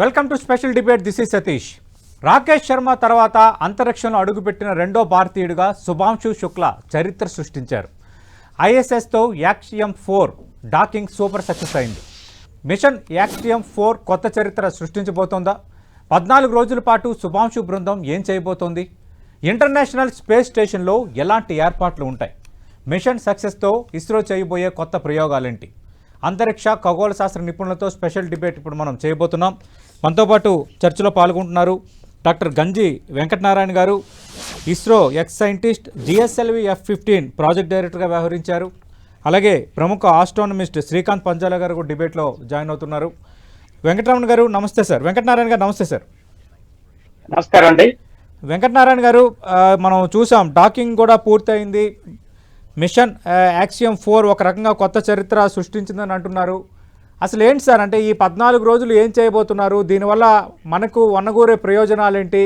Welcome to special debate this is Satish. Rakesh Sharma తర్వాత అంతరిక్షంలో అడుగుపెట్టిన రెండో భారతీయుడిగా శుభాంశు శుక్ల చరిత్ర సృష్టించారు. ఐఎస్ఎస్తో Axiom four docking super success అయింది. మిషన్ యాక్సియం ఫోర్ కొత్త చరిత్ర సృష్టించబోతోందా? పద్నాలుగు రోజుల పాటు శుభాంశు బృందం ఏం చేయబోతోంది? ఇంటర్నేషనల్ స్పేస్ స్టేషన్లో ఎలాంటి ఏర్పాట్లు ఉంటాయి? మిషన్ సక్సెస్తో ఇస్రో చేయబోయే కొత్త ప్రయోగాలేంటి? అంతరిక్ష ఖగోళ శాస్త్ర నిపుణులతో స్పెషల్ డిబేట్ ఇప్పుడు మనం చేయబోతున్నాం. మనతో పాటు చర్చలో పాల్గొంటున్నారు doctor Ganji Venkatanarayana garu. ISRO ex scientist GSLV F fifteen project డైరెక్టర్గా వ్యవహరించారు. అలాగే ప్రముఖ ఆస్ట్రానమిస్ట్ శ్రీకాంత్ పంజాల గారు కూడా డిబేట్లో జాయిన్ అవుతున్నారు. వెంకటరమణ గారు నమస్తే సార్. వెంకటనారాయణ గారు నమస్తే సార్. నమస్కారం అండి. వెంకటనారాయణ గారు మనం చూసాం డాకింగ్ కూడా పూర్తయింది. మిషన్ యాక్సియం ఫోర్ ఒక రకంగా కొత్త చరిత్ర సృష్టించిందని అంటున్నారు. అసలు ఏంటి సార్ అంటే ఈ పద్నాలుగు రోజులు ఏం చేయబోతున్నారు? దీనివల్ల మనకు వనగూరే ప్రయోజనాలేంటి?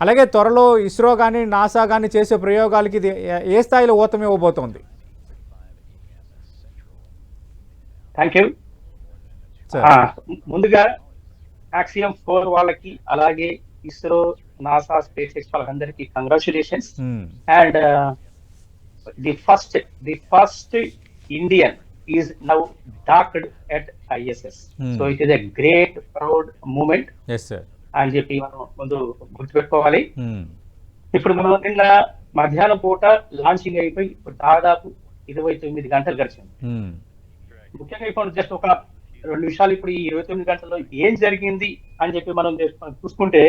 అలాగే త్వరలో ఇస్రో కానీ నాసా కానీ చేసే ప్రయోగాలకి ఇది ఏ- స్థాయిలో ఊతం ఇవ్వబోతోంది? థ్యాంక్ యూ ముందుగా యాక్సియం ఫోర్ వాళ్ళకి అలాగే ఇస్రో నాసా స్పేస్ ఎక్స్ వాళ్ళందరికీ congratulations. And the first the first Indian is now docked at ISS Hmm. So it great proud moment yes sir అని చెప్పి మనం ముందు గుర్తుపెట్టుకోవాలి మ్మ్. ఇప్పుడు మనం నిన్న మధ్యాహ్నం పూట లాంచింగ్ అయిపోయి ఇప్పుడు దాదాపు ఇరవై తొమ్మిది గంటలు గడిచింది మ్మ్. ముఖ్యంగా ఇప్పుడు జస్ట్ ఒక రెండు నిమిషాలు ఇప్పుడు ఈ ఇరవై తొమ్మిది గంటల్లో ఏం జరిగింది అని చెప్పి మనం చేస్- మనం చూసుకుంటే.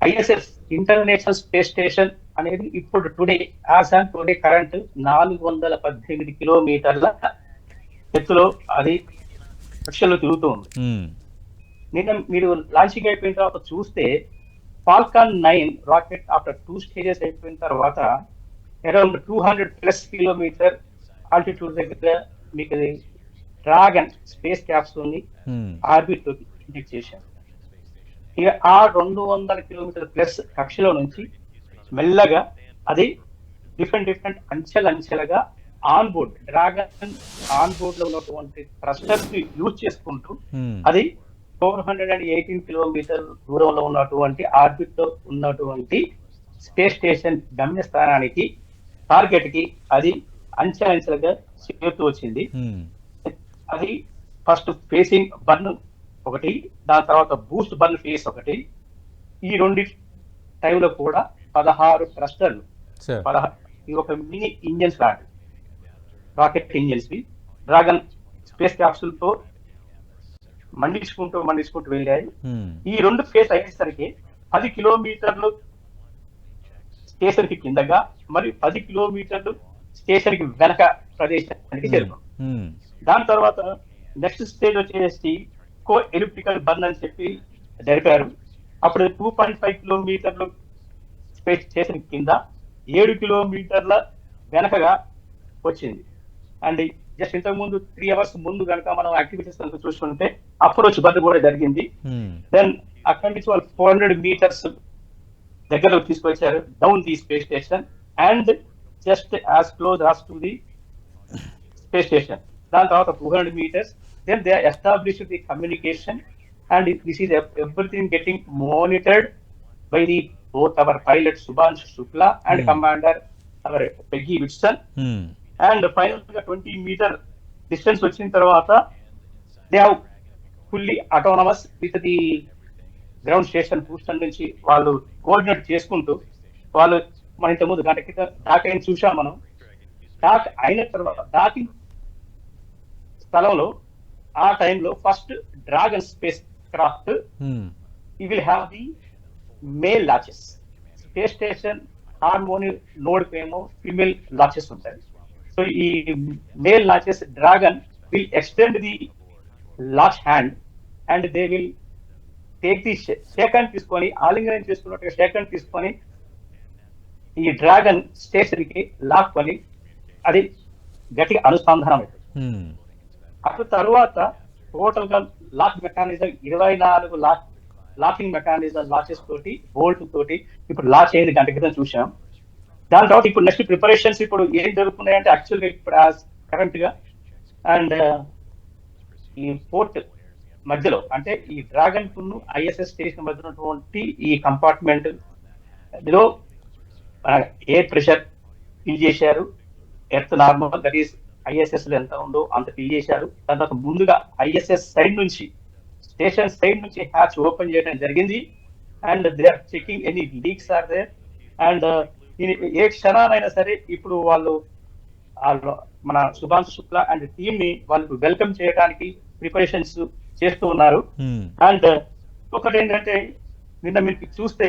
ఐఎస్ఎస్ ఇంటర్నేషనల్ స్పేస్ స్టేషన్ అనేది ఇప్పుడు today as and today current నాలుగు వందల పద్దెనిమిది కిలోమీటర్ల ఎత్తులో అది కక్షలో తిరుగుతూ ఉంది మ్మ్. నిన్న మీరు లాంచింగ్ అయిపోయిన తర్వాత చూస్తే Falcon nine rocket after two stages అయిపోయిన తర్వాత around two hundred plus kilometer altitude దగ్గర మీకు అది డ్రాగన్ స్పేస్ క్యాప్సూల్ని మ్మ్. ఆర్బిట్లోకి ఇంజెక్ట్ చేశారు ఇక ఆ రెండు వందల కిలోమీటర్ ప్లస్ కక్షలో నుంచి మెల్లగా అది డిఫరెంట్ డిఫరెంట్ అంచెలు అంచెలుగా ఆన్ బోర్డ్ డ్రాగన్ ఆన్ బోర్డ్లో ఉన్నటువంటి థ్రస్టర్స్ని యూజ్ చేసుకుంటూ మ్మ్. అది four hundred and eighteen kilometer దూరంలో ఉన్నటువంటి ఆర్బిట్లో ఉన్నటువంటి స్పేస్ స్టేషన్ గమ్యస్థానానికి టార్గెట్కి అది అంచెలంచెలుగా చేరుతూ వచ్చింది మ్మ్. అది ఫస్ట్ ఫేసింగ్ బర్న్ ఒకటి దాని తర్వాత బూస్ట్ బర్న్ ఫేస్ ఒకటి ఈ రెండు టైంలో కూడా పదహారు థ్రస్టర్లు. సార్ పదహారు ఇది ఒక మినీ ఇంజన్స్ లాంటి రాకెట్ ఇంజన్స్ వి. డ్రాగన్ స్పేస్ క్యాప్సూల్తో మండించుకుంటూ మండించుకుంటూ వెళ్ళాయి. మ్మ్. ఈ రెండు ఫేస్ అయ్యేసరికి పది కిలోమీటర్లు స్టేషన్కి కిందగా మరియు పది కిలోమీటర్లు స్టేషన్కి వెనక ప్రదేశానికి చేరుకుంది. మ్మ్. దాని తర్వాత నెక్స్ట్ స్టేజ్ వచ్చేసి కో ఎలిప్టికల్ బర్న్ అని చెప్పి జరిపారు అప్పుడు టూ పాయింట్ ఫైవ్ కిలోమీటర్లు స్పేస్ స్టేషన్ కింద ఏడు కిలోమీటర్ల వెనకగా వచ్చింది. అండ్ జస్ట్ ఇంతకు ముందు త్రీ అవర్స్ ముందు కనుక మనం యాక్టివిటీస్ కనుక చూసుకుంటే అప్రోచ్ బర్న్ కూడా జరిగింది. దెన్ అక్కడి నుంచి వాళ్ళు ఫోర్ హండ్రెడ్ మీటర్స్ దగ్గరకు తీసుకొచ్చారు down the space station and just as close as to the space station దాని తర్వాత two hundred meters then they establish the communication and this is everything getting monitored by the both our pilot Subhash Shukla and. Commander our Peggy Whitson. And ఫైనల్గా twenty metre distance వచ్చిన తర్వాత they have fully autonomous with the ground station Houston నుంచి వాళ్ళు coordinate చేసుకుంటూ వాళ్ళు మన ఇంత ముందు గంట క్రితం డాక్ అయిన చూసాం మనం డాక్ అయిన తర్వాత డాకింగ్ స్థలంలో ఆ టైంలో ఫస్ట్ డ్రాగన్ స్పేస్ క్రాఫ్ట్. ఈ will have the male latches space station Harmony node ఏమో ఫిమేల్ లాచెస్ ఉంటాయి. సో ఈ male latches Dragon will extend the latch hand and they will take the shake hand తీసుకొని ఆలింగనం చేసుకున్నట్టుగా Sheikh hand తీసుకొని ఈ dragon స్టేషన్కి లాక్కొని అది గట్టిగా అనుసంధానం అవుతుంది. మ్మ్. అటు తర్వాత టోటల్గా లాక్ మెకానిజం ఇరవై నాలుగు లాక్ లాకింగ్ మెకానిజం లాచెస్ తోటి బోల్ట్ తోటి ఇప్పుడు లాచ్ అయింది గంట క్రితం చూసాం దాని తర్వాత ఇప్పుడు నెక్స్ట్ ప్రిపరేషన్స్ ఇప్పుడు ఏం జరుగుతున్నాయంటే యాక్చువల్గా ఇప్పుడు కరెంట్గా అండ్ ఈ పోర్ట్ మధ్యలో అంటే ఈ డ్రాగన్కు ఐఎస్ఎస్ స్టేషన్ మధ్య ఉన్నటువంటి ఈ కంపార్ట్మెంట్లో ఎయిర్ ప్రెషర్ ఫిల్ చేశారు. ఎర్త్ నార్మల్ దట్ ఈస్ ఐఎస్ఎస్లో ఎంత ఉందో అంత ఫిల్ చేశారు. దాని తర్వాత ముందుగా ఐఎస్ఎస్ సైడ్ నుంచి స్టేషన్ సైడ్ నుంచి హ్యాచ్ ఓపెన్ చేయడం జరిగింది. And they are checking any leaks are there. And ఏ క్షణానైనా సరే ఇప్పుడు వాళ్ళు వాళ్ళు మన సుభాంశు శుక్లా అండ్ టీమ్ని వాళ్ళకు వెల్కమ్ చేయడానికి ప్రిపరేషన్స్ చేస్తూ ఉన్నారు. Hmm. అండ్ ఒకటి ఏంటంటే నిన్న మీరు చూస్తే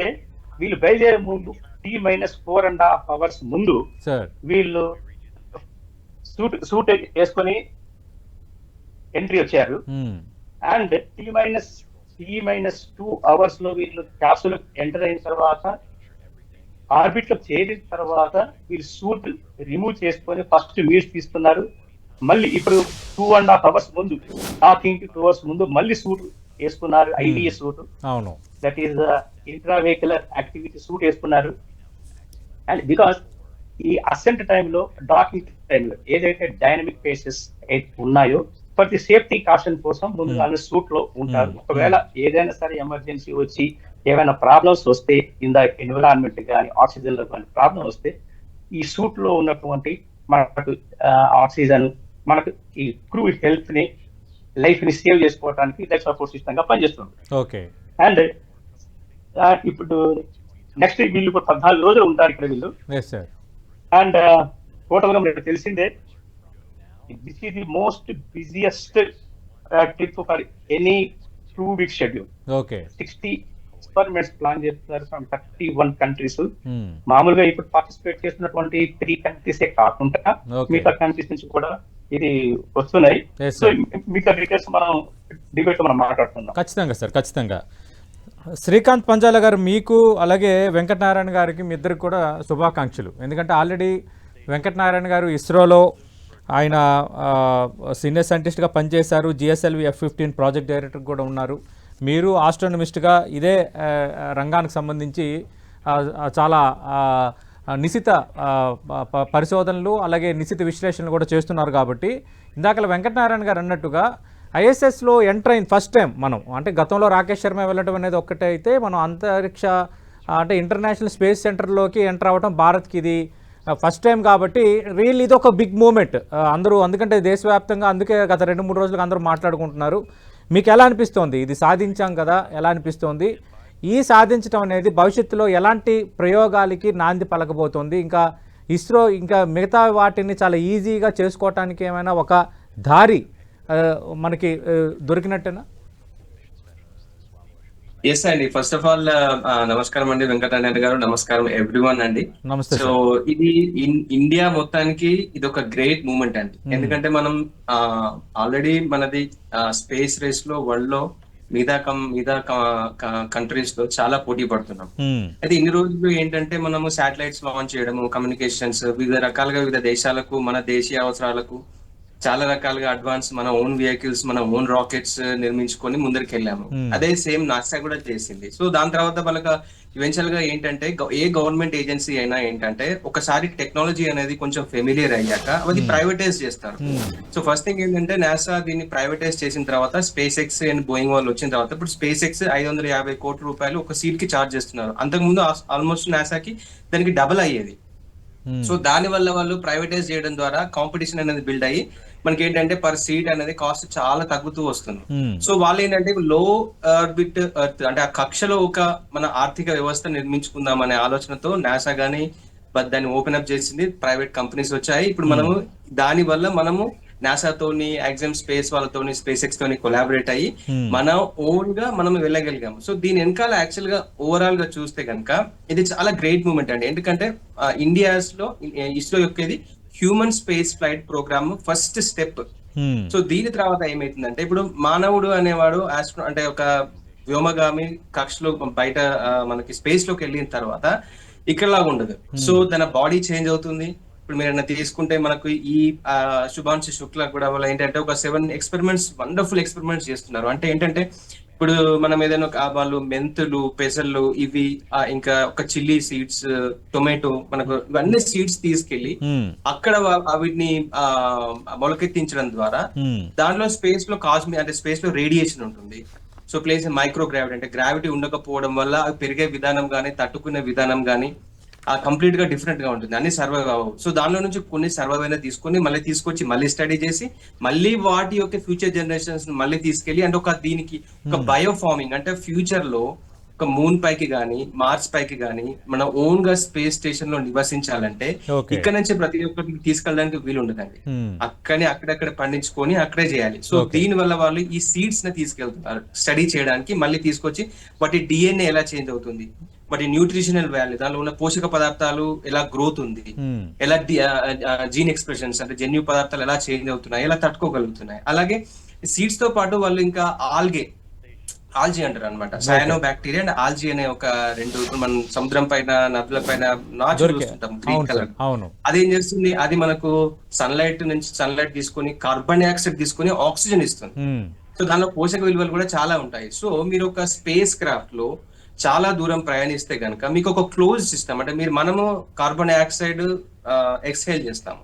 వీళ్ళు బయలుదేరే ముందు T minus four and half hours ముందు వీళ్ళు సూట్ సూట్ వేసుకొని ఎంట్రీ వచ్చారు. Hmm. And T minus T minus two అవర్స్లో వీళ్ళు క్యాప్సుల్ ఎంటర్ అయిన తర్వాత ఆర్బిట్లో చేరిన తర్వాత వీళ్ళు సూట్ రిమూవ్ చేసుకొని ఫస్ట్ మీట్స్ తీసుకున్నారు. మళ్ళీ ఇప్పుడు టూ అండ్ హాఫ్ అవర్స్ ముందు టాకింగ్ టూ అవర్స్ ముందు మళ్ళీ సూట్ వేసుకున్నారు ఐడిఏ సూట్ అవును. That is intra vehicular activity suit వేసుకున్నారు. అండ్ బికాస్ ఈ అసెంట్ టైంలో డాకింగ్ టైంలో ఏదైతే డైనమిక్ ఫేసెస్ ఉన్నాయో ప్రతి సేఫ్టీ కాషన్ కోసం ముందుగా సూట్లో ఉంటారు. Hmm. ఒకవేళ ఏదైనా సరే ఎమర్జెన్సీ వచ్చి ఏమైనా ప్రాబ్లమ్స్ వస్తే ఇన్ ద ఎన్విరాన్మెంట్ కానీ ఆక్సిజన్లో కానీ ప్రాబ్లం వస్తే ఈ సూట్లో ఉన్నటువంటి మనకు ఆక్సిజన్ మనకు ఈ క్రూ హెల్త్ని లైఫ్ని సేవ్ చేసుకోవడానికి లైఫ్ సపోర్ట్ సిస్టమ్గా పనిచేస్తుంది. ఓకే. అండ్ ఇప్పుడు నెక్స్ట్ వీళ్ళు పద్నాలుగు రోజులు ఉంటారు ఇక్కడ వీళ్ళు అండ్ టోటల్గా తెలిసిందే. This is the most busiest trip for any two week schedule okay sixty experiments plan చేస్తున్నారు ఫ్రమ్ థర్టీ వన్ కంట్రీస్. మామూలుగా ఇప్పుడు పార్టిసిపేట్ చేస్తున్నటువంటి త్రీ కంట్రీసే కాకుండా. మిగతా కంట్రీస్ నుంచి కూడా ఇది వస్తున్నాయి. సో. మిగతా డీటెయిల్స్ మనం డిబేట్ మనం మాట్లాడుతున్నాం ఖచ్చితంగా సార్ ఖచ్చితంగా. శ్రీకాంత్ పంజాల గారు మీకు అలాగే వెంకటనారాయణ గారికి మీ ఇద్దరికి కూడా శుభాకాంక్షలు. ఎందుకంటే ఆల్రెడీ వెంకటనారాయణ గారు ఇస్రోలో ఆయన సీనియర్ సైంటిస్ట్గా పనిచేశారు. GSLV F fifteen project director కూడా ఉన్నారు. మీరు ఆస్ట్రోనమిస్ట్గా ఇదే రంగానికి సంబంధించి చాలా నిశిత పరిశోధనలు అలాగే నిశిత విశ్లేషణలు కూడా చేస్తున్నారు కాబట్టి ఇందాక వెంకటనారాయణ గారు అన్నట్టుగా ఐఎస్ఎస్లో ఎంటర్ అయిన ఫస్ట్ టైం మనం అంటే గతంలో రాకేష్ శర్మ వెళ్ళడం అనేది ఒక్కటే అయితే మనం అంతరిక్ష అంటే ఇంటర్నేషనల్ స్పేస్ సెంటర్లోకి ఎంటర్ అవ్వడం భారత్కి ఇది ఫస్ట్ టైం కాబట్టి రియల్ ఇది ఒక బిగ్ మూమెంట్ అందరూ అందుకంటే దేశవ్యాప్తంగా అందుకే గత రెండు మూడు రోజులకు అందరూ మాట్లాడుకుంటున్నారు. మీకు ఎలా అనిపిస్తోంది? ఇది సాధించాం కదా ఎలా అనిపిస్తోంది? ఈ సాధించడం అనేది భవిష్యత్తులో ఎలాంటి ప్రయోగాలకి నాంది పలకబోతోంది? ఇంకా ఇస్రో ఇంకా మిగతా వాటిని చాలా ఈజీగా చేసుకోవటానికి ఏమైనా ఒక దారి మనకి దొరికినట్టేనా? ఎస్ అండి ఫస్ట్ ఆఫ్ ఆల్ నమస్కారం అండి వెంకటనారాయణ గారు. నమస్కారం ఎవ్రీవన్ అండి. నమస్తే సో ఇది ఇండియా మొత్తానికి ఇది ఒక గ్రేట్ మూమెంట్ అండి ఎందుకంటే మనం ఆల్రెడీ మనది స్పేస్ రేస్లో వరల్డ్లో మిగతా కం మిగతా కంట్రీస్లో చాలా పోటీ పడుతున్నాం. ఉమ్, అయితే ఇన్ని రోజులు ఏంటంటే మనము శాటిలైట్స్ లాంచ్ చేయడము కమ్యూనికేషన్స్ వివిధ రకాలుగా వివిధ దేశాలకు మన దేశీయ అవసరాలకు చాలా రకాలుగా అడ్వాన్స్ మన ఓన్ వెహికల్స్ మన ఓన్ రాకెట్స్ నిర్మించుకొని ముందరికి వెళ్ళాము Hmm. అదే సేమ్ నాసా కూడా చేసింది. సో దాని తర్వాత వాళ్ళకి ఈవెన్చువల్గా ఏంటంటే ఏ గవర్నమెంట్ ఏజెన్సీ అయినా ఏంటంటే ఒకసారి టెక్నాలజీ అనేది కొంచెం ఫెమిలియర్ అయ్యాక అది ప్రైవేటైజ్ చేస్తారు. ఉమ్, సో ఫస్ట్ థింగ్ ఏంటంటే నాసా దీన్ని ప్రైవేటైజ్ చేసిన తర్వాత స్పేస్ ఎక్స్ అండ్ బోయింగ్ వాళ్ళు వచ్చిన తర్వాత ఇప్పుడు స్పేస్ ఎక్స్ ఐదు వందల యాభై కోట్ల రూపాయలు ఒక సీట్కి చార్జ్ చేస్తున్నారు. అంతకుముందు ఆల్మోస్ట్ నాసాకి దానికి డబుల్ అయ్యేది. సో దాని వల్ల వాళ్ళు ప్రైవేటైజ్ చేయడం ద్వారా కాంపిటీషన్ అనేది బిల్డ్ అయ్యి మనకి ఏంటంటే పర్ సీట్ అనేది కాస్ట్ చాలా తగ్గుతూ వస్తుంది. సో వాళ్ళు ఏంటంటే లో ఆర్బిట్ ఎర్త్ అంటే ఆ కక్షలో ఒక మన ఆర్థిక వ్యవస్థ నిర్మించుకుందాం అనే ఆలోచనతో నాసా గానీ దాన్ని ఓపెన్ అప్ చేసింది ప్రైవేట్ కంపెనీస్ వచ్చాయి. ఇప్పుడు మనము దాని వల్ల మనము నాసాతోని ఎగ్జామ్ స్పేస్ వాళ్ళతోని స్పేస్ ఎక్స్ తోని కొలాబరేట్ అయ్యి Hmm. మన ఓన్గా మనం వెళ్ళగలిగాము. సో దీని వెనకాల యాక్చువల్గా ఓవరాల్గా చూస్తే కనుక ఇది చాలా గ్రేట్ మూమెంట్ అండి. ఎందుకంటే ఇండియాస్లో ఇస్రో యొక్క ఇది human space flight program first step so దీని తర్వాత ఏమైతుందంటే ఇప్పుడు మానవుడు అనేవాడు ఆస్ట్రో అంటే ఒక వ్యోమగామి కక్షలో బయట మనకి స్పేస్లోకి వెళ్ళిన తర్వాత ఇక్కడలాగా ఉండదు. సో తన బాడీ చేంజ్ అవుతుంది. ఇప్పుడు మీరు ఏమైనా తీసుకుంటే మనకు ఈ శుభాంశు శుక్ల కూడా వాళ్ళు ఏంటంటే ఒక సెవెన్ ఎక్స్పెరిమెంట్స్ వండర్ఫుల్ ఎక్స్పెరిమెంట్స్ చేస్తున్నారు. అంటే ఏంటంటే ఇప్పుడు మనం ఏదైనా వాళ్ళు మెంతులు పెసళ్ళు ఇవి ఇంకా ఒక చిల్లీ సీడ్స్ టొమాటో మనకు ఇవన్నీ సీడ్స్ తీసుకెళ్ళి అక్కడ వీటిని మొలకెత్తించడం ద్వారా దాంట్లో స్పేస్లో కాస్మి అంటే స్పేస్లో రేడియేషన్ ఉంటుంది. సో ప్లేస్ మైక్రో గ్రావిటీ అంటే గ్రావిటీ ఉండకపోవడం వల్ల పెరిగే విధానం కానీ తట్టుకునే విధానం కానీ ఆ కంప్లీట్గా డిఫరెంట్గా ఉంటుంది. అన్ని సర్వైవ్ అవ్వవు. సో దానిలో నుంచి కొన్ని సర్వైవ్ అయినా తీసుకొని మళ్ళీ తీసుకొచ్చి మళ్ళీ స్టడీ చేసి మళ్ళీ వాటి యొక్క ఫ్యూచర్ జనరేషన్స్ మళ్ళీ తీసుకెళ్ళి అంటే ఒక దీనికి ఒక బయో ఫార్మింగ్ అంటే ఫ్యూచర్లో ఒక మూన్ పైకి గానీ మార్స్ పైకి గానీ మన ఓన్గా స్పేస్ స్టేషన్లో నివసించాలంటే. ఇక్కడ నుంచి ప్రతి ఒక్కరికి తీసుకెళ్ళడానికి వీలు ఉండదండి. ఉమ్, అక్కడే అక్కడక్కడ పండించుకొని అక్కడే చేయాలి. సో. దీని వల్ల వాళ్ళు ఈ సీడ్స్ని తీసుకెళ్తున్నారు. స్టడీ చేయడానికి మళ్ళీ తీసుకొచ్చి వాటి డిఎన్ఏ ఎలా చేంజ్ అవుతుంది? వాటి న్యూట్రిషనల్ వాల్యూ దానిలో ఉన్న పోషక పదార్థాలు ఎలా గ్రోత్ ఉంది ఉమ్, ఎలా జీన్ ఎక్స్ప్రెషన్స్ అంటే జన్యు పదార్థాలు ఎలా చేంజ్ అవుతున్నాయి ఎలా తట్టుకోగలుగుతున్నాయి. అలాగే సీడ్స్తో పాటు వాళ్ళు ఇంకా ఆల్గే ఆల్జీ అంటారు అనమాట సయానో బ్యాక్టీరియా అండ్ ఆల్జీ అనే ఒక రెండు మనం సముద్రం పైన నదుల పైన నాచు దొరికే. చూస్తుంటాం గ్రీన్ కలర్ అదేం చేస్తుంది అది మనకు సన్లైట్ నుంచి సన్లైట్ తీసుకొని కార్బన్ డైఆక్సైడ్ తీసుకొని ఆక్సిజన్ ఇస్తుంది. ఉమ్, సో దానిలో పోషక విలువలు కూడా చాలా ఉంటాయి. సో మీరు ఒక స్పేస్ క్రాఫ్ట్లో చాలా దూరం ప్రయాణిస్తే గనుక మీకు ఒక క్లోజ్ సిస్టమ్ అంటే మీరు మనము కార్బన్ డైఆక్సైడ్ ఎక్స్హేల్ చేస్తాము.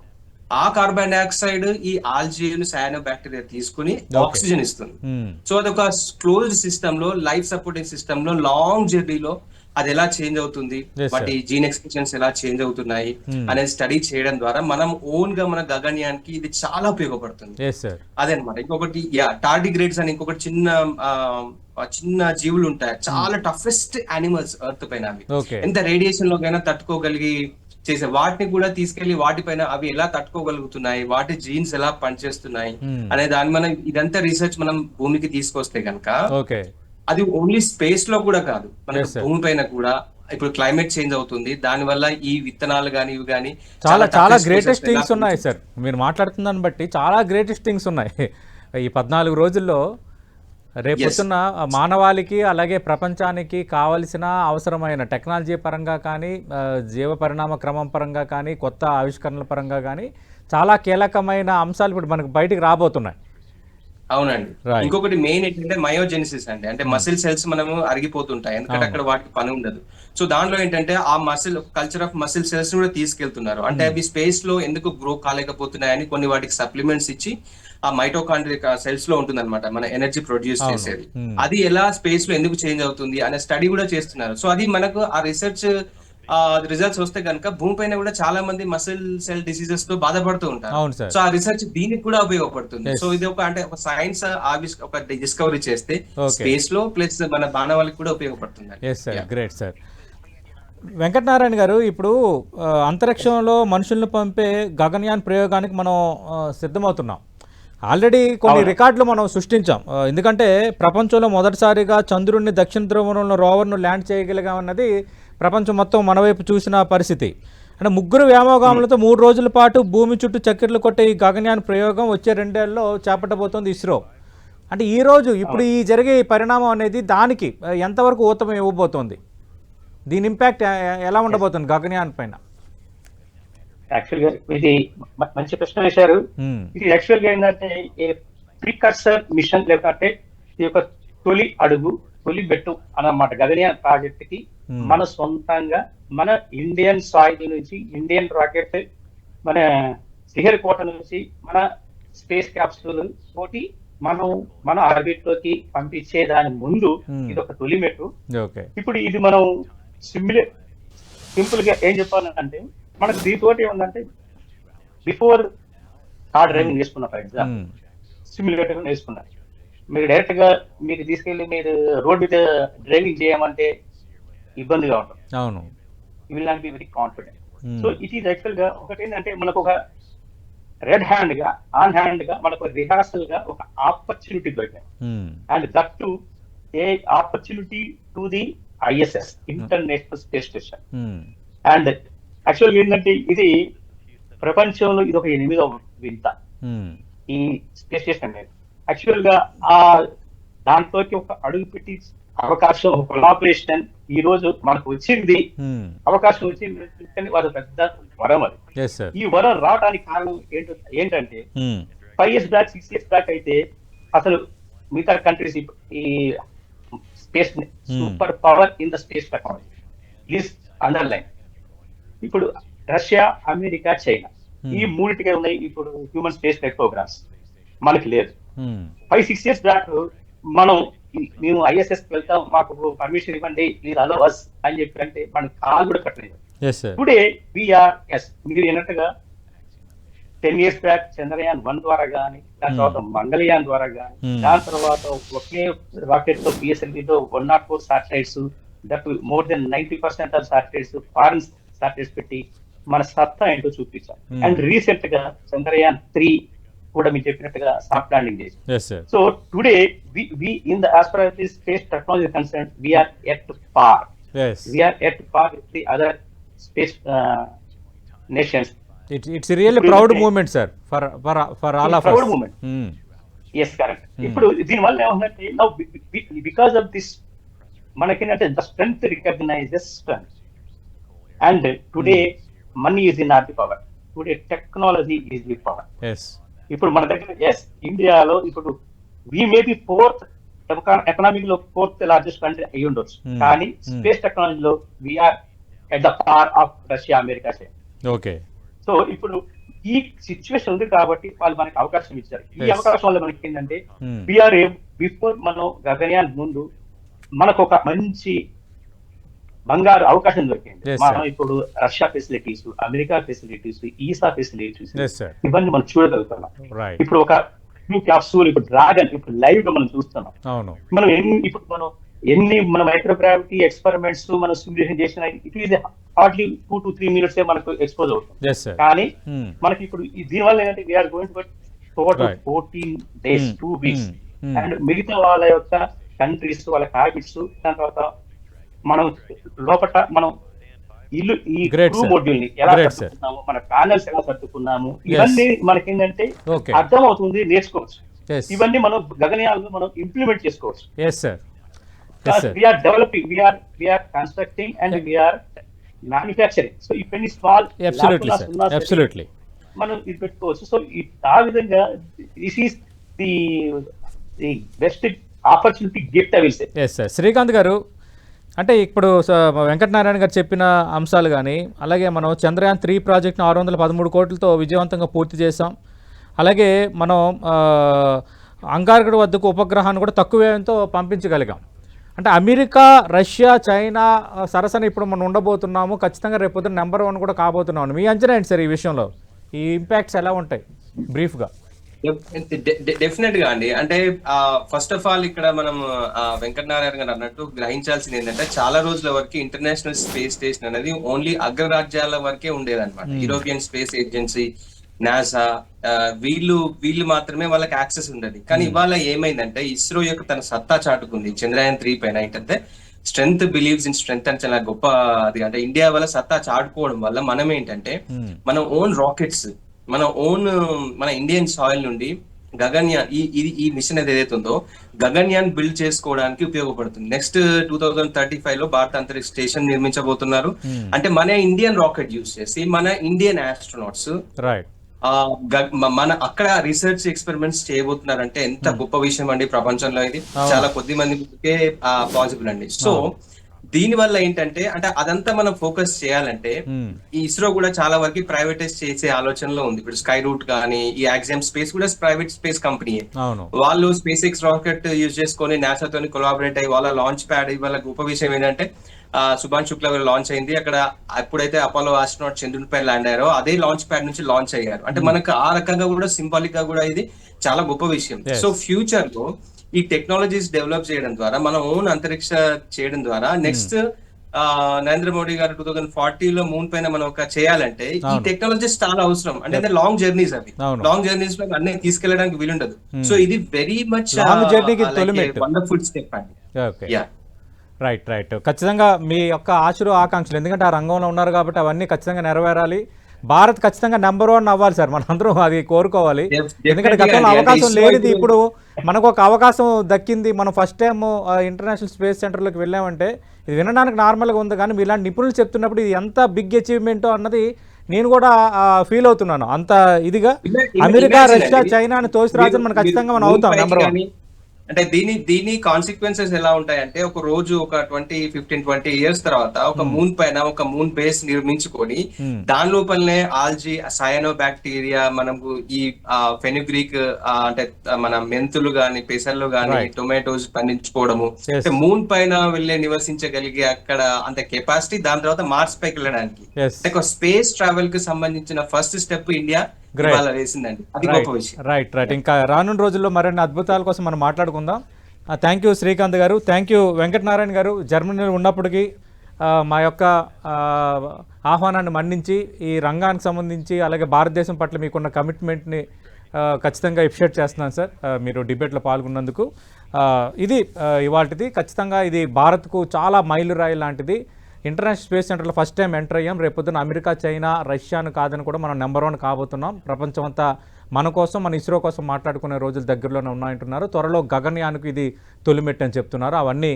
ఆ కార్బన్ డైఆక్సైడ్ ఈ ఆల్జియన్ సయానో బ్యాక్టీరియా తీసుకుని ఆక్సిజన్ ఇస్తుంది. ఉమ్, సో అది ఒక క్లోజ్ సిస్టమ్లో లైఫ్ సపోర్టింగ్ సిస్టమ్లో లాంగ్ జర్నీలో అది ఎలా చేంజ్ అవుతుంది? వాటి జీన్ ఎక్స్ప్రెషన్స్ ఎలా చేంజ్ అవుతున్నాయి? Hmm. అనేది స్టడీ చేయడం ద్వారా మనం ఓన్గా మన గగన్యానికి ఇది చాలా ఉపయోగపడుతుంది. అదే అనమాట ఇంకొకటి యా టార్డిగ్రేడ్స్ అని ఇంకొకటి చిన్న చిన్న జీవులు ఉంటాయి. చాలా టఫెస్ట్ యానిమల్స్ ఎర్త్ పైన అవి. ఎంత రేడియేషన్ లోకైనా తట్టుకోగలిగి చేసే వాటిని కూడా తీసుకెళ్ళి వాటిపైన అవి ఎలా తట్టుకోగలుగుతున్నాయి? వాటి జీన్స్ ఎలా పనిచేస్తున్నాయి? Hmm. అనే దాన్ని మనం ఇదంతా రీసెర్చ్ మనం భూమికి తీసుకొస్తే గనక ఓకే అది ఓన్లీ స్పేస్లో కూడా కాదు. మన. భూమి పైన కూడా ఇప్పుడు క్లైమేట్ చేంజ్ అవుతుంది. దాని వల్ల ఈ విత్తనాలు గాని ఇవి గాని చాలా చాలా గ్రేటెస్ట్ థింగ్స్ ఉన్నాయి సార్ మీరు మాట్లాడుతున్న దాన్ని బట్టి చాలా గ్రేటెస్ట్ థింగ్స్ ఉన్నాయి. ఈ పద్నాలుగు రోజుల్లో రేపు Yes. పొద్దున్న మానవాళికి అలాగే ప్రపంచానికి కావలసిన అవసరమైన టెక్నాలజీ పరంగా కానీ జీవ పరిణామ క్రమం పరంగా కానీ కొత్త ఆవిష్కరణల పరంగా కానీ చాలా కీలకమైన అంశాలు ఇప్పుడు మనకు బయటికి రాబోతున్నాయి. అవునండి. ఇంకొకటి మెయిన్ ఏంటంటే మయోజెనిసిస్ అండి. అంటే మసిల్ సెల్స్ మనము అరిగిపోతుంటాయి. ఎందుకంటే అక్కడ వాటికి పని ఉండదు. సో దానిలో ఏంటంటే ఆ muscle culture of muscle cells కూడా తీసుకెళ్తున్నారు. అంటే అవి స్పేస్లో ఎందుకు గ్రో కాలేకపోతున్నాయని కొన్ని వాటికి సప్లిమెంట్స్ ఇచ్చి ఆ మైటోకాండ్రిక్ సెల్స్లో ఉంటుంది అనమాట మన ఎనర్జీ ప్రొడ్యూస్. చేసేది. Hmm. అది ఎలా స్పేస్లో ఎందుకు చేంజ్ అవుతుంది అనే స్టడీ కూడా చేస్తున్నారు. సో అది మనకు ఆ రీసెర్చ్ రిజల్ట్స్ వస్తే కనుక భూమిపైన కూడా చాలా మంది మసిల్ సెల్ డిసీజెస్తో బాధపడుతూ ఉంటారు. సో ఆ రీసెర్చ్ దీనికి కూడా ఉపయోగపడుతుంది. సో ఇది ఒక అంటే ఒక సైన్స్ ఆవిష్ ఒక డిస్కవరీ చేస్తే. స్పేస్లో ప్లస్ మన మానవాళికి కూడా ఉపయోగపడుతుంది గ్రేట్ సార్ వెంకటనారాయణ గారు ఇప్పుడు అంతరిక్షంలో మనుషులను పంపే గగన్యాన్ ప్రయోగానికి మనం సిద్ధమవుతున్నాం. ఆల్రెడీ కొన్ని రికార్డులు మనం సృష్టించాం. ఎందుకంటే ప్రపంచంలో మొదటిసారిగా చంద్రుడిని దక్షిణ ధ్రువంలో రోవర్ను ల్యాండ్ చేయగలిగామన్నది ప్రపంచం మొత్తం మన వైపు చూసిన పరిస్థితి. అంటే ముగ్గురు వ్యామోగాములతో మూడు రోజుల పాటు భూమి చుట్టూ చక్కెరలు కొట్టే ఈ గగన్యాన్ ప్రయోగం వచ్చే రెండేళ్ళలో చేపట్టబోతోంది ఇస్రో. అంటే ఈ రోజు ఇప్పుడు ఈ జరిగే పరిణామం అనేది దానికి ఎంతవరకు ఊతమం ఇవ్వబోతోంది? దీని ఇంపాక్ట్ ఎలా ఉండబోతుంది గగన్యాన్ పైన? ఇది మంచి ప్రశ్న వేశారు. ఇది ఏంటంటే ప్రికర్సర్ మిషన్ లేకపోతే ఇది తొలి అడుగు. తొలి బెట్టు అన్నమాట. గగనయాన్ ప్రాజెక్ట్కి Hmm. మన సొంతంగా మన ఇండియన్ సాయిల్ నుంచి ఇండియన్ రాకెట్ మన శ్రీహరికోట నుంచి మన స్పేస్ క్యాప్సూల్ తోటి మనం మన ఆర్బిట్లోకి పంపించే దాని ముందు Hmm. ఇది ఒక తొలి మెట్టు ఓకే. ఇప్పుడు ఇది మనం సిమ్యులే సింపుల్గా ఏం చెప్పాలంటే మనకు దీంతోటి ఏముందంటే బిఫోర్ కార్ డ్రైవింగ్ చేసుకున్న ఫర్ ఎగ్జాంపుల్. ఉమ్, సిమ్యులేటర్ నేర్చుకున్నారు మీరు డైరెక్ట్గా మీరు తీసుకెళ్ళి మీరు రోడ్ మీద డ్రైవింగ్ చేయమంటే ఇబ్బందిగా ఉంటుంది. అవును. Will not be very confident Hmm. So it is యాక్చువల్గా ఒకటి ఏంటంటే మనకు ఒక రెడ్ హ్యాండ్గా ఆన్ హ్యాండ్గా మనకు రిహార్సల్గా ఒక ఆపర్చునిటీ దొరికింది. And that to a opportunity to the ISS international space station and actual ఏంటంటే ఇది ప్రపంచంలో ఇది ఒక ఎనిమిదవ వింత. ఉమ్, ఈ స్పేస్ స్టేషన్ అనేది. యాక్చువల్గా ఆ దాంట్లోకి ఒక అడుగు పెట్టి అవకాశం ఒక కొలాబరేషన్ ఈ రోజు మనకు వచ్చింది. అవకాశం వచ్చింది వాళ్ళ పెద్ద వరం అది. ఈ వరం రావడానికి కారణం ఏంటో ఏంటంటే ఉమ్, five years back six years back అయితే అసలు మిగతా కంట్రీస్ ఈ space super power in the space technology please underline ఇప్పుడు రష్యా అమెరికా చైనా ఈ మూడింటికే ఉన్నాయి ఇప్పుడు హ్యూమన్ స్పేస్ ఫ్లైట్ ప్రోగ్రామ్స్ మనకి లేదు. ఫైవ్ సిక్స్ ఇయర్స్ బ్యాక్ మనం మేము ఐఎస్ఎస్ వెళ్తాం మాకు పర్మిషన్ ఇవ్వండి ప్లీజ్ అలో అస్ అని చెప్పి అంటే మనం కాల్ కూడా కట్టలేదు టుడే వీఆర్ ఎస్ మీరు అన్నట్టుగా ten years back Chandrayaan one ద్వారా కానీ దాని Hmm. తర్వాత మంగళయాన్ ద్వారా కానీ Hmm. దాని తర్వాత ఒకే రాకెట్తో పిఎస్ఎల్వి తో one nought four satellites that more than ninety percent of satellites foreign satellites పెట్టి మన సత్తా ఏంటో చూపించాం. అండ్ రీసెంట్గా చంద్రయాన్ త్రీ కూడా మీరు చెప్పినట్టుగా సాఫ్ట్ ల్యాండింగ్ చేసి yes sir So today, we, we in the as far as this space technology is concerned, we are at par. Yes We are at par with the other space uh, nations. It's it's really proud moment sir for for for all of proud moment. Hmm. Yes, correct. ఇప్పుడు దీనివల్ల ఏమంటే now because of this మనకేంటంటే the strength recognises strength and today money is in not the power today technology is the power yes ఇప్పుడు మన దగ్గర yes ఇండియాలో ఇప్పుడు we may be fourth ఎకనామిక్లో ఫోర్త్ లార్జెస్ట్ కంట్రీ అయి ఉండొచ్చు Hmm. కానీ. స్పేస్ టెక్నాలజీలో we're at the par of Russia America okay so ఇప్పుడు ఈ సిచ్యువేషన్ ఉంది కాబట్టి వాళ్ళు మనకి అవకాశం ఇచ్చారు ఈ. అవకాశం వల్ల మనకి ఏంటంటే. వీఆర్ బిఫోర్ మనం గగనయాన్ ముందు మనకు ఒక మంచి బంగారు అవకాశం దొరికింది మనం. ఇప్పుడు Russia facilities America facilities ESA facilities ఇవన్నీ మనం చూడగలుగుతున్నాం ఇప్పుడు ఒక న్యూ క్యాప్సూల్ ఇప్పుడు డ్రాగన్ ఇప్పుడు లైవ్గా మనం చూస్తున్నాం మనం ఎన్ని ఇప్పుడు మనం ఎన్ని మన మైక్రోగ్రావిటీ ఎక్స్పెరిమెంట్స్ మనం సిమ్యులేషన్ చేసిన it is hardly two to three minutes మనకు ఎక్స్పోజ్ అవుతుంది కానీ Hmm. మనకి ఇప్పుడు దీనివల్ల ఏంటంటే we're going to total. Fourteen days. Two weeks. And మిగతా వాళ్ళ యొక్క కంట్రీస్ వాళ్ళ హ్యాబిట్స్ దాని తర్వాత మనం లోపల మనం ఇల్లు ఈ sir. మోడ్యూల్ని ఎలా. సర్దుకున్నాము మన ప్యానల్స్ ఎలా సర్దుకున్నాము. ఇవన్నీ మనకేంటంటే. అర్థం అవుతుంది నేర్చుకోవచ్చు. ఇవన్నీ మనం గగనయాలను మనం ఇంప్లిమెంట్ చేసుకోవచ్చు. Yes sir we're developing we're we're constructing and we're manufacturing so ఇవన్నీ స్మాల్ అబ్సల్యూట్లీ మనం ఇది పెట్టుకోవచ్చు. సో ఆ విధంగా this is the the best opportunity gift I will say yes sir Srikanth garu అంటే ఇప్పుడు స- వెంకటనారాయణ గారు చెప్పిన అంశాలు కానీ అలాగే మనం చంద్రయాన్ త్రీ ప్రాజెక్ట్ను ఆరు వందల పదమూడు కోట్లతో విజయవంతంగా పూర్తి చేసాం అలాగే మనం అంగార్గడ్ అంగారకుడి వద్దకు ఉపగ్రహాన్ని కూడా తక్కువ వ్యయంతో పంపించగలిగాం. అంటే అమెరికా రష్యా చైనా సరసన ఇప్పుడు మనం ఉండబోతున్నాము. ఖచ్చితంగా రేపు నెంబర్ వన్ కూడా కాబోతున్నాము మీ అంచనా ఏంటి సార్ ఈ విషయంలో? ఈ ఇంపాక్ట్స్ ఎలా ఉంటాయి? బ్రీఫ్గా. డెఫినెట్గా అండి. అంటే ఫస్ట్ ఆఫ్ ఆల్ ఇక్కడ మనం వెంకటనారాయణ గారు అన్నట్టు గ్రహించాల్సింది ఏంటంటే చాలా రోజుల వరకు ఇంటర్నేషనల్ స్పేస్ స్టేషన్ అనేది ఓన్లీ అగ్రరాజ్యాల వరకే ఉండేదన్నమాట. యూరోపియన్ స్పేస్ ఏజెన్సీ నాసా వీళ్ళు వీళ్ళు మాత్రమే వాళ్ళకి యాక్సెస్ ఉండదు. కానీ ఇవాళ ఏమైందంటే ఇస్రో యొక్క తన సత్తా చాటుకుంది. చంద్రయాన్ త్రీ పైన ఏంటంటే స్ట్రెంగ్త్ బిలీవ్స్ ఇన్ స్ట్రెంగ్త్ అని చాలా గొప్ప అది. అంటే ఇండియా వల్ల సత్తా చాటుకోవడం వల్ల మనం ఏంటంటే మన ఓన్ రాకెట్స్ మన ఓన్ మన ఇండియన్ సాయిల్ నుండి గగన్యాన్ ఈ ఇది ఈ మిషన్ ఏదైతే ఉందో గగన్యాన్ బిల్డ్ చేసుకోవడానికి ఉపయోగపడుతుంది. నెక్స్ట్ టూ థౌజండ్ థర్టీ ఫైవ్లో భారత అంతరిక్ష స్టేషన్ నిర్మించబోతున్నారు. అంటే మన ఇండియన్ రాకెట్ యూస్ చేసి మన ఇండియన్ ఆస్ట్రోనాట్స్ మన అక్కడ రీసెర్చ్ ఎక్స్పెరిమెంట్స్ చేయబోతున్నారంటే ఎంత గొప్ప విషయం అండి ప్రపంచంలో ఇది. చాలా కొద్ది మందికే పాసిబుల్ అండి. సో దీని వల్ల ఏంటంటే అంటే అదంతా మనం ఫోకస్ చేయాలంటే ఈ ఇస్రో కూడా చాలా వరకు ప్రైవేటైజ్ చేసే ఆలోచనలో ఉంది. ఇప్పుడు స్కై రూట్ కానీ ఈ యాక్సిమ్ స్పేస్ కూడా ప్రైవేట్ స్పేస్ కంపెనీ వాళ్ళు స్పేస్ ఎక్స్ రాకెట్ యూజ్ చేసుకొని నాసాతో కొలాబరేట్ అయ్యి వాళ్ళ లాంచ్ ప్యాడ్ వాళ్ళ గొప్ప విషయం ఏంటంటే ఆ, సుభాన్ శుక్లా గారు లాంచ్ అయింది. అక్కడ ఎప్పుడైతే అపోలో ఆస్ట్రోనాట్ చంద్రుని పై ల్యాండ్ అయ్యారో అదే లాంచ్ ప్యాడ్ నుంచి లాంచ్ అయ్యారు. అంటే మనకు ఆ రకంగా కూడా సింబాలిక్గా కూడా ఇది చాలా గొప్ప విషయం. సో ఫ్యూచర్లో ఈ టెక్నాలజీస్ డెవలప్ చేయడం ద్వారా మన ఓన్ అంతరిక్ష చేయడం ద్వారా నెక్స్ట్ నరేంద్ర మోడీ గారు టూ థౌసండ్ ఫార్టీలో మూన్ పైన మనం ఒక చేయాలంటే ఈ. టెక్నాలజీస్ చాలా అవసరం. అంటే లాంగ్ జర్నీస్ అవి. లాంగ్ జర్నీస్లో అన్ని తీసుకెళ్ళడానికి వీలుండదు. సో ఇది వెరీ మచ్. వండర్ఫుల్ స్టెప్ అండి. ఓకే యా రైట్ రైట్ ఖచ్చితంగా మీ యొక్క ఆశలు ఆకాంక్షలు ఎందుకంటే ఆ రంగంలో ఉన్నారు కాబట్టి అవన్నీ ఖచ్చితంగా నెరవేరాలి. భారత్ ఖచ్చితంగా నెంబర్ వన్ అవ్వాలి సార్. మనందరం అది కోరుకోవాలి. ఎందుకంటే గతంలో. అవకాశం లేనిది ఇప్పుడు మనకు ఒక అవకాశం దక్కింది. మనం ఫస్ట్ టైం ఇంటర్నేషనల్ స్పేస్ సెంటర్లోకి వెళ్ళామంటే ఇది వినడానికి నార్మల్గా ఉంది. కానీ మీలాంటి నిపుణులు చెప్తున్నప్పుడు ఇది ఎంత బిగ్ అచీవ్మెంటో అన్నది నేను కూడా ఫీల్ అవుతున్నాను. అంత ఇదిగా అమెరికా రష్యా. చైనా అని తోసి రాజు మనం ఖచ్చితంగా మనం అవుతాం నెంబర్ వన్ అంటే దీని దీని కాన్సిక్వెన్సెస్ ఎలా ఉంటాయంటే ఒక రోజు ఒక ట్వంటీ ఫిఫ్టీన్ ట్వంటీ ఇయర్స్ తర్వాత ఒక మూన్ పైన ఒక మూన్ బేస్ నిర్మించుకొని Hmm. దాని లోపలనే ఆల్జీ సయనో బ్యాక్టీరియా మనకు ఈ ఫెనుగ్రీక్ అంటే మన మెంతులు గాని పెసర్లు గాని. టొమాటోస్ పండించుకోవడము. అంటే మూన్ పైన వెళ్ళే నివసించగలిగే అక్కడ అంత కెపాసిటీ దాని తర్వాత మార్స్ పైకి వెళ్ళడానికి ఒక స్పేస్ ట్రావెల్కి సంబంధించిన ఫస్ట్ స్టెప్ ఇండియా. ఇవాళ వేసిందండి. అది రైట్ గొప్ప విషయం. రైట్ రైట్ ఇంకా రానున్న రోజుల్లో మరిన్ని అద్భుతాల కోసం మనం మాట్లాడుకుందాం. థ్యాంక్ యూ శ్రీకాంత్ గారు. థ్యాంక్ యూ వెంకటనారాయణ గారు. జర్మనీలో ఉన్నప్పటికీ మా యొక్క ఆహ్వానాన్ని మన్నించి ఈ రంగానికి సంబంధించి అలాగే భారతదేశం పట్ల మీకున్న కమిట్మెంట్ని ఖచ్చితంగా ఎప్రిషియేట్ చేస్తున్నాను సార్. మీరు డిబేట్లో పాల్గొన్నందుకు. ఇది ఇవాళది ఖచ్చితంగా ఇది భారత్కు చాలా మైలురాయి లాంటిది. ఇంటర్నేషనల్ స్పేస్ సెంటర్లో ఫస్ట్ టైం ఎంటర్ అయ్యాం. రేపొద్దున అమెరికా చైనా రష్యాను కాదని కూడా మనం నెంబర్ వన్ కాబోతున్నాం. ప్రపంచం అంతా మన కోసం మన ఇస్రో కోసం మాట్లాడుకునే రోజులు దగ్గరలోనే ఉన్నాయంటున్నారు. త్వరలో గగన్యానికి ఇది తొలిమెట్టు అని చెప్తున్నారు. అవన్నీ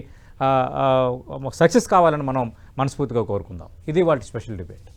సక్సెస్ కావాలని మనం మనస్ఫూర్తిగా కోరుకుందాం. ఇది వాటి స్పెషల్ డిబేట్.